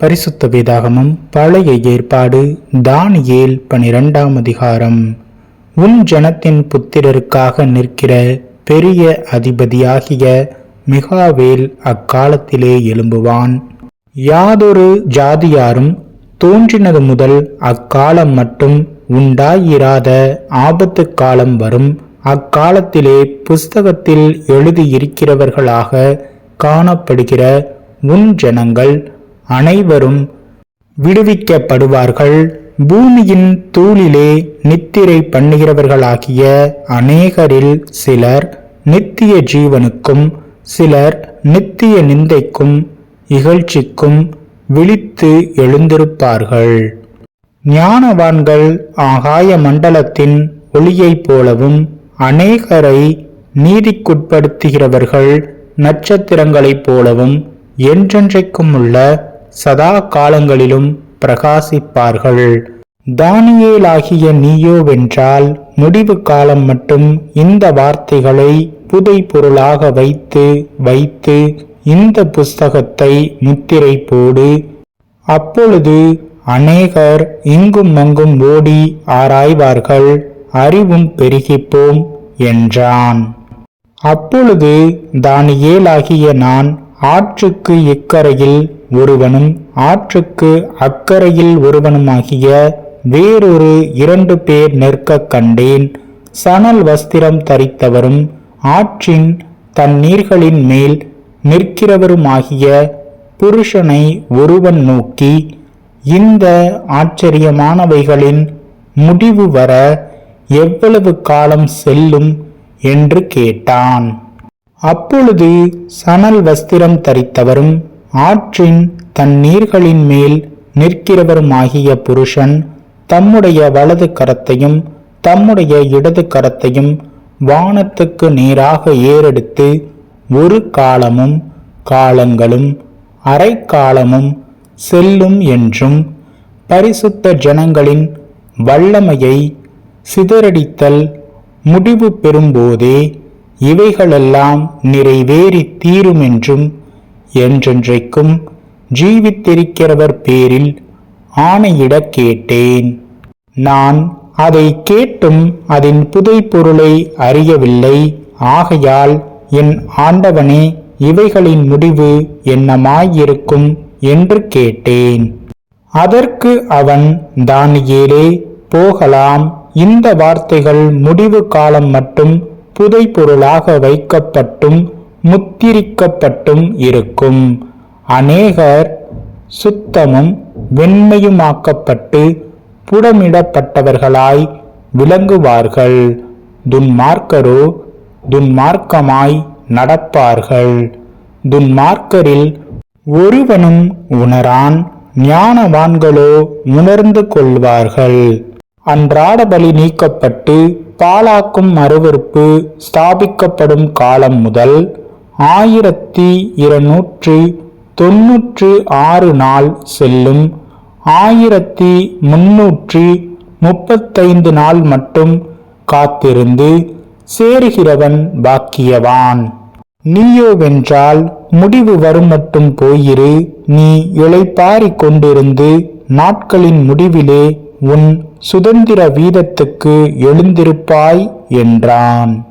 பரிசுத்த வேதாகமம் பழைய ஏற்பாடு தானியேல் பனிரெண்டாம் அதிகாரம். உன் ஜனத்தின் புத்திரருக்காக நிற்கிற பெரிய அதிபதியாகிய மிகாவேல் அக்காலத்திலே எழும்புவான். யாதொரு ஜாதியாரும் தோன்றினது முதல் அக்காலம் மட்டும் உண்டாயிராத ஆபத்து காலம் வரும். அக்காலத்திலே புஸ்தகத்தில் எழுதியிருக்கிறவர்களாக காணப்படுகிற உன் ஜனங்கள் அனைவரும் விடுவிக்கப்படுவார்கள். பூமியின் தூளிலே நித்திரை பண்ணுகிறவர்களாகிய அநேகரில் சிலர் நித்திய ஜீவனுக்கும் சிலர் நித்திய நிந்தைக்கும் இகழ்ச்சிக்கும் விழித்து எழுந்திருப்பார்கள். ஞானவான்கள் ஆகாய மண்டலத்தின் ஒளியைப் போலவும் அநேகரை நீதிக்குட்படுத்துகிறவர்கள் நட்சத்திரங்களைப் போலவும் என்றென்றைக்கும் உள்ள சதா காலங்களிலும் பிரகாசிப்பார்கள். தானியேலாகிய நீயோவென்றால் முடிவு காலம் மட்டும் இந்த வார்த்தைகளை புதை பொருளாக வைத்து வைத்து இந்த புஸ்தகத்தை முத்திரை போடு. அப்பொழுது அநேகர் இங்கும் அங்கும் ஓடி ஆராய்வார்கள் அறிவும் பெருகிப்போம் என்றான். அப்பொழுது தானியேலாகிய நான் ஆற்றுக்கு இக்கரையில் ஒருவனும் ஆற்றுக்கு அக்கரையில் ஒருவனுமாகிய வேறொரு இரண்டு பேர் நிற்க கண்டேன். சணல் வஸ்திரம் தரித்தவரும் ஆற்றின் தண்ணீர்களின் மேல் நிற்கிறவருமாகிய புருஷனை ஒருவன் நோக்கி இந்த ஆச்சரியமானவைகளின் முடிவு வர எவ்வளவு காலம் செல்லும்? என்று கேட்டான். அப்பொழுது சணல் வஸ்திரம் தரித்தவரும் ஆற்றின் தன் நீர்களின் மேல் நிற்கிறவருமாகிய புருஷன் தம்முடைய வலது கரத்தையும் தம்முடைய இடது கரத்தையும் வானத்துக்கு நேராக ஏறெடுத்து ஒரு காலமும் காலங்களும் அரைக்காலமும் செல்லும் என்றும் பரிசுத்த ஜனங்களின் வல்லமையை சிதறடித்தல் முடிவு பெறும்போதே இவைகளெல்லாம் நிறைவேறி தீருமென்றும் என்றென்றைக்கும் ஜீவித்திருக்கிறவர் பேரில் ஆணையிடக் கேட்டேன். நான் அதை கேட்டும் அதன் புதை பொருளை அறியவில்லை. ஆகையால் என் ஆண்டவனே இவைகளின் முடிவு என்னமாயிருக்கும் என்று கேட்டேன். அதற்கு அவன் தானியேலே போகலாம். இந்த வார்த்தைகள் முடிவு காலம் மட்டும் புதை பொருளாக வைக்கப்பட்டும் முத்திரிக்கப்பட்டும் இருக்கும். அநேகர் சுத்தமும் வெண்மையுமாக்கப்பட்டு புடமிடப்பட்டவர்களாய் விளங்குவார்கள். துன்மார்க்கரோ துன்மார்க்கமாய் நடப்பார்கள். துன்மார்க்கரில் ஒருவனும் உணரான் ஞானவான்களோ உணர்ந்து கொள்வார்கள். அன்றாட பலி நீக்கப்பட்டு பாலாக்கும் அருவருப்பு ஸ்தாபிக்கப்படும் காலம் முதல் ஆயிரத்தி இருநூற்று தொன்னூற்று ஆறு நாள் செல்லும் ஆயிரத்தி முன்னூற்றி முப்பத்தைந்து நாள் மட்டும் காத்திருந்து சேருகிறவன் பாக்கியவான். நீயோவென்றால் முடிவு வரும் மட்டும் போயிரு நீ இளைப்பாரிக் கொண்டிருந்து நாட்களின் முடிவிலே உன் சுதந்திர வீதத்துக்கு எழுந்திருப்பாய் என்றான்.